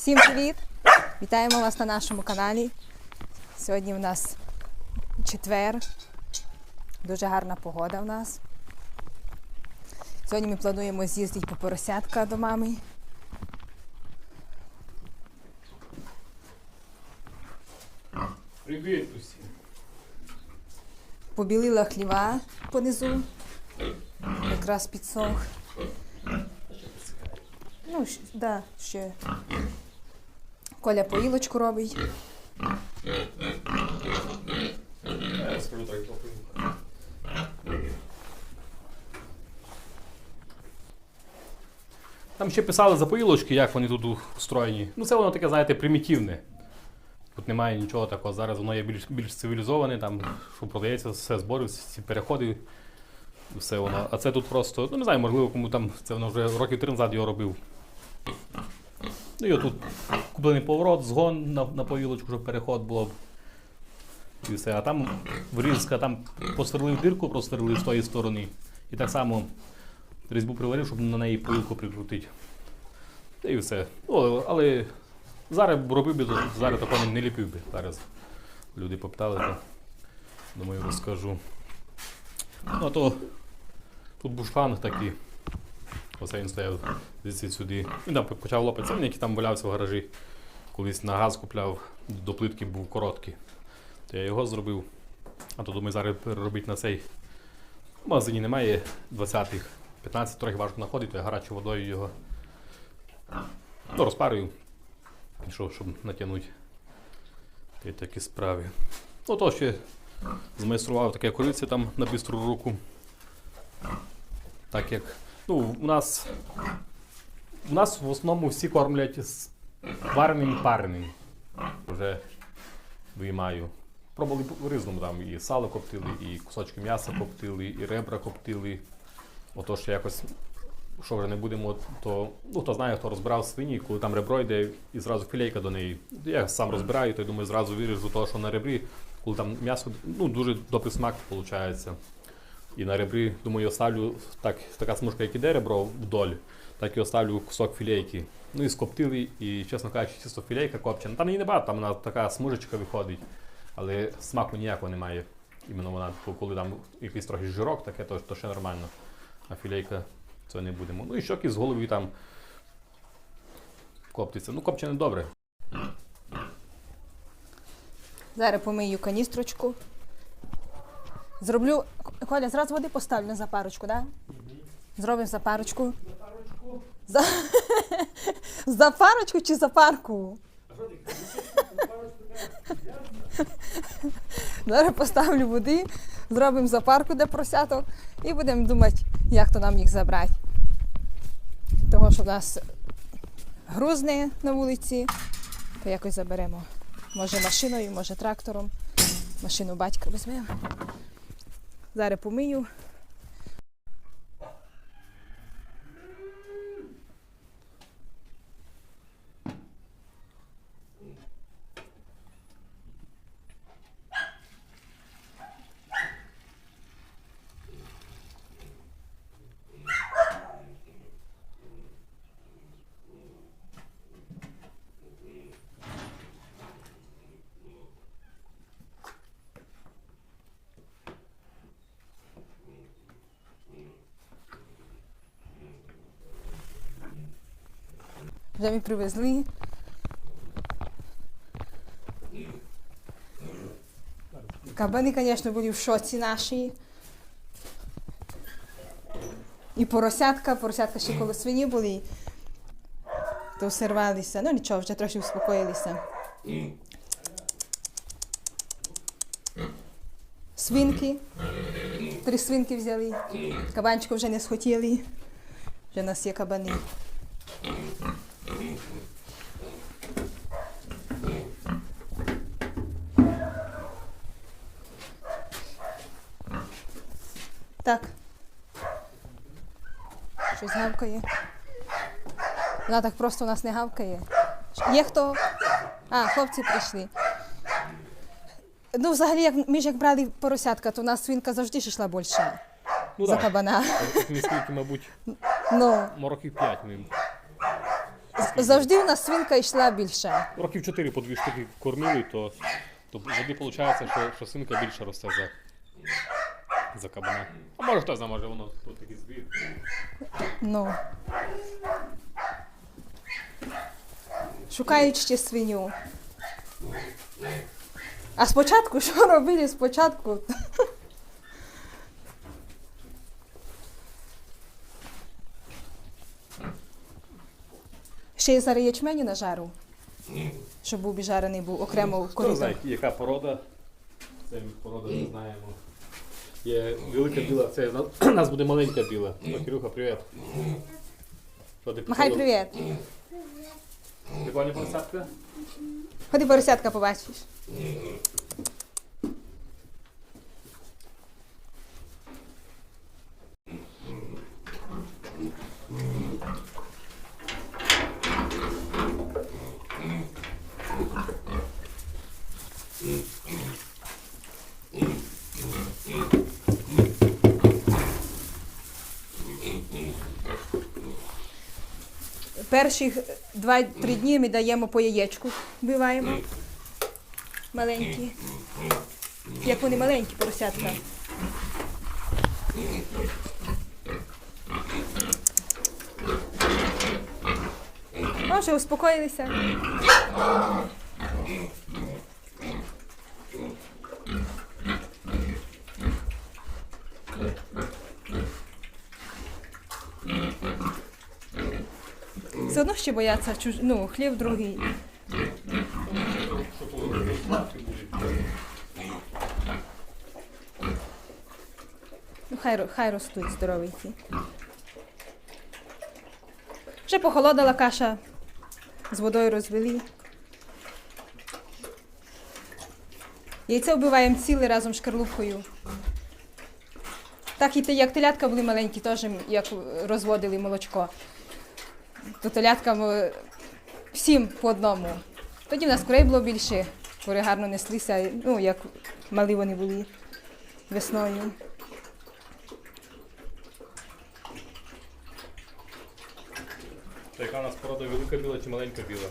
Всім привіт! Вітаємо вас на нашому каналі. Сьогодні в нас четвер. Дуже гарна погода в нас. Сьогодні ми плануємо з'їздити по поросятка до мами. Привіт усім. Побілила хліва понизу. Якраз підсох. Ну, да, ще. Коля поїлочку робить. Там ще писали за поїлочки, як вони тут устроєні. Ну, це воно таке, знаєте, примітивне. Тут немає нічого такого. Зараз воно є більш, більш цивілізоване, там, що продається, все збори, всі переходи, все воно. А це тут просто, ну не знаю, можливо, кому там це воно вже років три назад його робив. Ну і отут куплений поворот, згон на, на повілочку, щоб переход було. І все. А там врізка, там посверлив дирку, просверлив з тої сторони. І так само різьбу приварив, щоб на неї повілку прикрутити. Та і все. Ну, але зараз робив би, то зараз такого не ліпив би. Зараз люди попитали, то думаю, розкажу. Ну, а то тут був шланг такий. Він стояв звідси сюди. Він там почав лопатися, він який там валявся в гаражі. Колись на газ купляв, до плитки був короткий. То я його зробив. А то думаю, зараз переробити на цей. В магазині немає 20-х. 15 трохи важко знаходити, я гарячою водою його ну, розпарюю. Пішов, щоб натягнути. І такі справи. Ну, то ще змайстрував таке кориці там на бистру руку. Так як ну, у нас у нас в основному всі кормлять з вареним пареним. Вже виймаю. Пробували по різному там і сало коптили, і кусочки м'яса коптили, і ребра коптили. Отож, якось, що вже не будемо, то ну хто знає, хто розбирав свині, коли там ребро йде і зразу філейка до неї. Я сам розбираю, то я думаю, зразу виріжу того, що на ребрі, коли там м'ясо, ну дуже добрий смак виходить. І на ребрі, думаю, оставлю так, така смужка, як іде ребро вдоль, так і оставлю кусок філейки. Ну і скоптили, і, чесно кажучи, чисто філейка копчена. Там її небагато, там вона така смужечка виходить, але смаку ніякого немає. Іменно вона, коли там якийсь трохи жирок, таке, то, то ще нормально. А філейка це не будемо. Ну і щоки з голови там коптиться. Ну, копчене добре. Зараз помию каністрочку. Зроблю. Коля, зразу води поставлю на запарочку, так? Да? Зробимо запарочку. За... запарочку чи запарку? Зараз поставлю води, зробимо запарку для просяток і будемо думати, як то нам їх забрати. Того, що в нас грузне на вулиці, то якось заберемо. Може машиною, може трактором. Машину батька візьмемо. Зараз помию. Вже ми привезли. Кабани, звісно, були в шоці наші. І поросятка, поросятка ще коло свині були. То все рвалися. Ну нічого, вже трохи успокоїлися. Свинки. Три свинки взяли. Кабанчика вже не схотіли. Вже у нас є кабани. Так. Щось гавкає. Вона так просто у нас не гавкає. Є хто? А, хлопці прийшли. Ну, взагалі, як ми ж як брали поросятка, то у нас свинка завжди ж йшла більше Ну за так, кабана. ми скільки, мабуть, Ну, років 5 ми Завжди у нас свинка йшла більше. Років 4 по дві штуки кормили, то, то завжди виходить, що, що свинка більше росте за, за кабана. А може хто знає, може воно тут такий збір. Ну. Шукають ще свиню. А спочатку що робили спочатку? Ще й зараз ячменю на жару. Щоб був біжарений був окремо Хто знає, яка порода? Це порода не знаємо. Є велика біла, це у нас буде маленька біла. Кирюха, привіт. Що ти привіт. пані посадка? Ходи поросятка побачиш. Перші 2-3 дні ми даємо по яєчку, вбиваємо. Маленькі. Як вони маленькі поросятка. Може, успокоїлися. Ще бояться чуж... ну, хліб другий. Ну, хай, хай ростуть здоровенькі. Вже похолодала каша, з водою розвели. Яйце вбиваємо ціле разом з шкарлупкою. Так і те, як телятка були маленькі, теж як розводили молочко. То теляткам е, всім по одному. Тоді в нас курей було більше, кури гарно неслися, ну, як малі вони були весною. Та яка у нас порода велика біла чи маленька біла?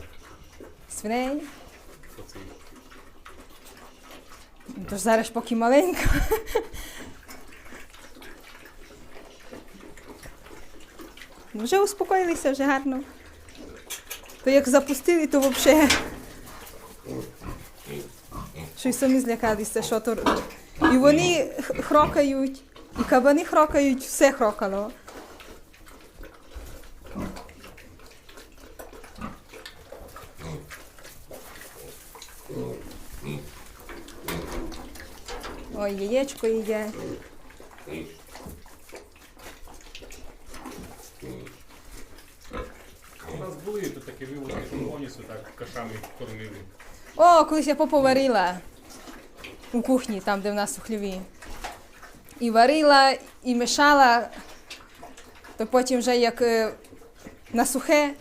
Свиней. Тож зараз ж поки маленька. Вже успокоїлися, вже гарно. То як запустили, то взагалі. Що й самі злякалися, що то. І вони хрокають, і кабани хрокають, все хрокало. Ой, яєчко їдять. У нас були тут такі виводки, що повністю так кашами кормили. О, колись я поповарила у кухні, там, де в нас у хліві. І варила, і мішала, то потім вже як е, на сухе,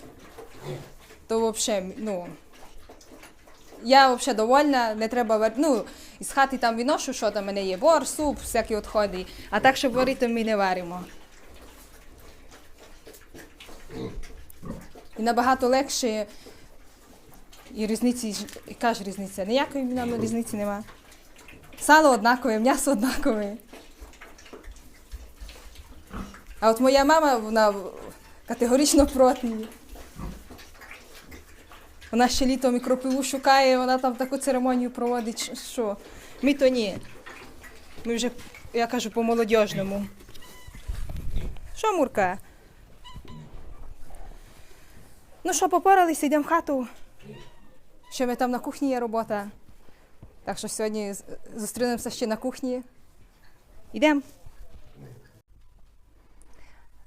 то взагалі, ну. Я взагалі довольна, не треба варити. Ну, із хати там відношу, що там в мене є борщ, суп, всякі відходи. А так, щоб варити, ми не варимо. І набагато легше і різниці, яка ж різниця? Ніякої нам різниці нема. Сало однакове, м'ясо однакове. А от моя мама, вона категорично проти. Вона ще літом і кропиву шукає, вона там таку церемонію проводить, що. Ми то ні. Ми вже, я кажу, по молодіжному. Що, Мурка? Ну що, попоралися, йдемо в хату. Ще ми там на кухні є робота. Так що сьогодні зустрінемося ще на кухні. Йдемо.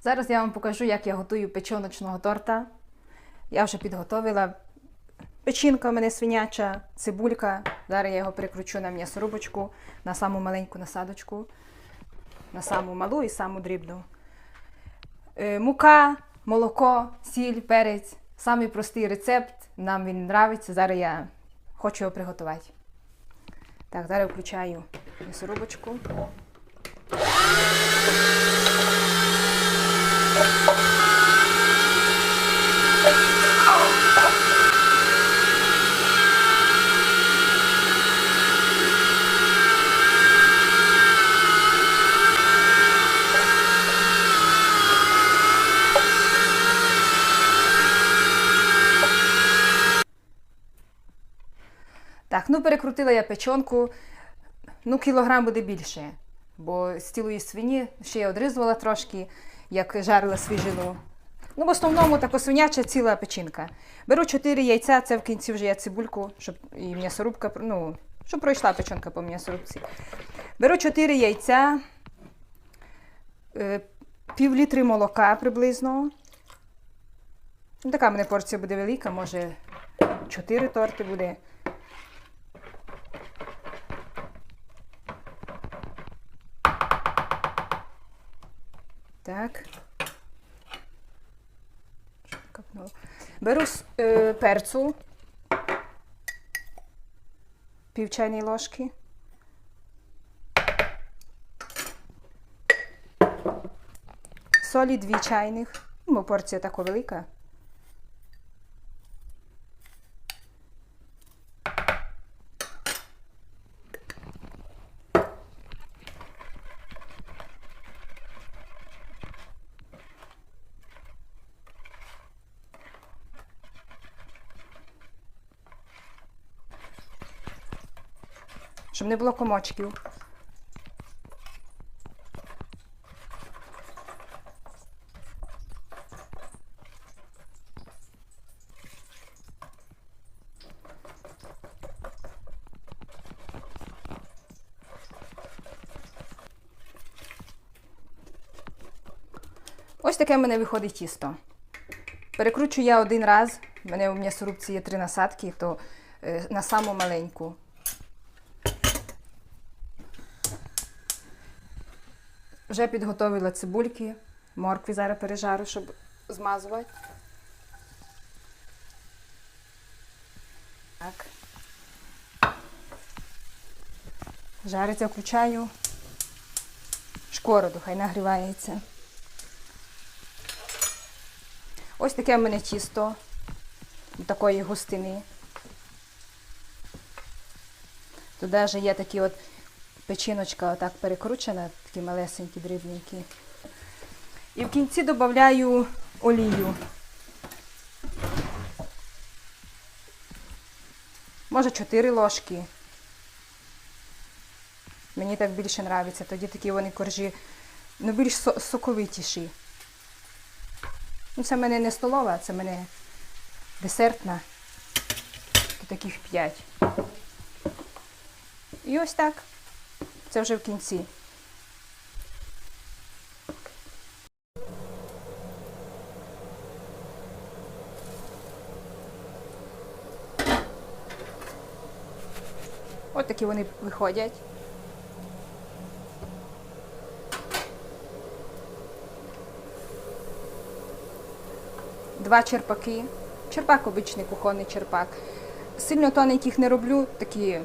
Зараз я вам покажу, як я готую печоночного торта. Я вже підготовила. Печінка у мене свиняча, цибулька. Зараз я його перекручу на м'ясорубочку, на саму маленьку насадочку, на саму малу і саму дрібну. Е, мука, молоко, сіль, перець. Самий простий рецепт. Нам він подобається. Зараз я хочу його приготувати. Так, зараз включаю м'ясорубочку. Ну перекрутила я печонку. Ну, кілограм буде більше. Бо з цілої свині ще я одризувала трошки, як жарила свіжину. Ну, в основному тако свиняча ціла печінка. Беру 4 яйця, це в кінці вже я цибульку, щоб і м'ясорубка, ну, щоб пройшла печінка по м'ясорубці. Беру 4 яйця, е, пів літри молока приблизно. Ну, така в мене порція буде велика, може 4 торти буде. Так. Що? Беру е, перцу. Пів чайної ложки. Солі дві чайних. Ну, бо порція така велика. Щоб не було комочків. Ось таке в мене виходить тісто. Перекручую я один раз. У мене у м'ясорубці є три насадки, то е, на саму маленьку. Вже підготовила цибульки, моркві зараз пережарю, щоб змазувати. Так. Жариться, включаю. Шкороду, хай нагрівається. Ось таке в мене тісто такої густини. Тут навіть є такі от печіночка отак перекручена, такі малесенькі, дрібненькі. І в кінці додаю олію. Може 4 ложки. Мені так більше подобається. Тоді такі вони коржі, ну більш соковитіші. Ну, це в мене не столова, це в мене десертна. Таких 5. І ось так. Це вже в кінці. От такі вони виходять. Два черпаки. Черпак обичний кухонний черпак. Сильно тоненьких не роблю, такі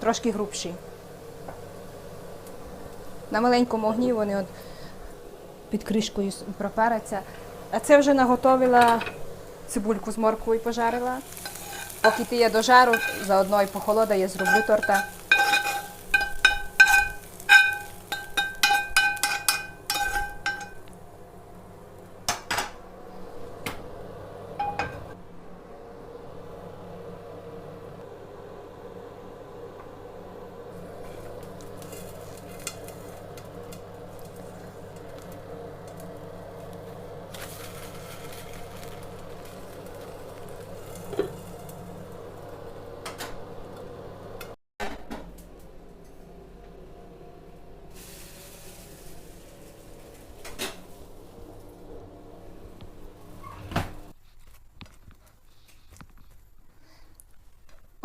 трошки грубші. На маленькому огні вони от під кришкою пропараться. А це вже наготовила цибульку з морквою пожарила. Поки ти я дожару, заодно і похолода, я зроблю торта.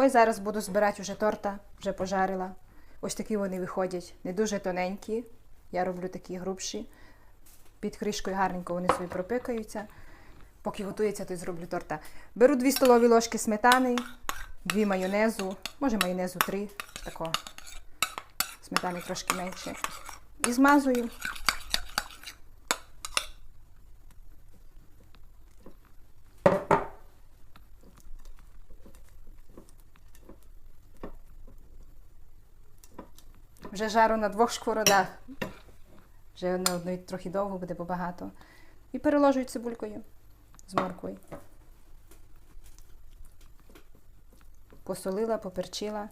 Ось зараз буду збирати вже торта, вже пожарила. Ось такі вони виходять. Не дуже тоненькі. Я роблю такі грубші. Під кришкою гарненько вони собі пропикаються. Поки готується, то й зроблю торта. Беру 2 столові ложки сметани, 2 майонезу, може майонезу 3, тако. Сметани трошки менше. І змазую. Вже жару на двох сковородах. Вже на одної трохи довго буде, бо багато. І переложую цибулькою з морквою. посолила, поперчила.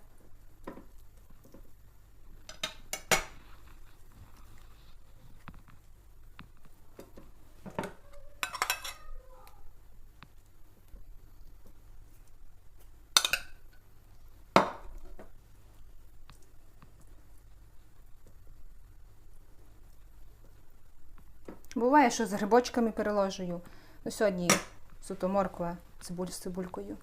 Буває, що з грибочками переложую. Ну, сьогодні суто морква, цибуль з цибулькою.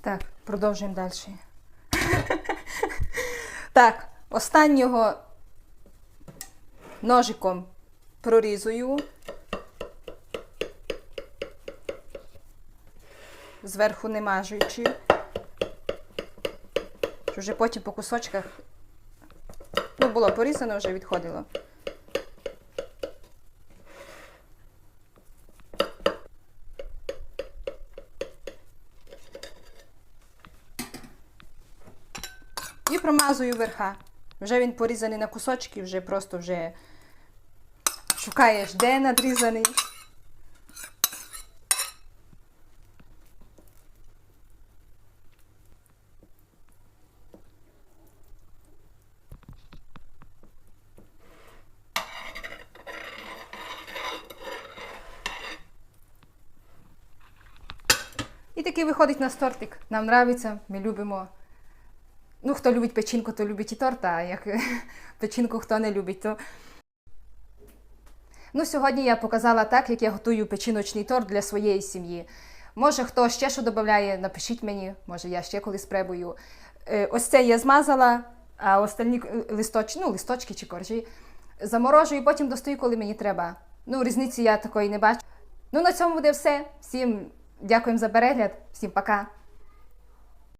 Так, продовжуємо далі. так, останнього ножиком прорізую. Зверху не мажуючи. Вже потім по кусочках. Ну, було порізано, вже відходило. Промазую верха. Вже він порізаний на кусочки, вже просто вже шукаєш, де надрізаний. І такий виходить у нас тортик. Нам нравиться, ми любимо. Ну, хто любить печінку, то любить і торт, а як печінку хто не любить, то. Ну, сьогодні я показала так, як я готую печіночний торт для своєї сім'ї. Може, хто ще що додає, напишіть мені, може я ще колись спробую. Е, Ось це я змазала, а остальні листочки, ну, листочки чи коржі, заморожую і потім достаю, коли мені треба. Ну, різниці я такої не бачу. Ну, на цьому буде все. Всім дякуємо за перегляд, всім пока.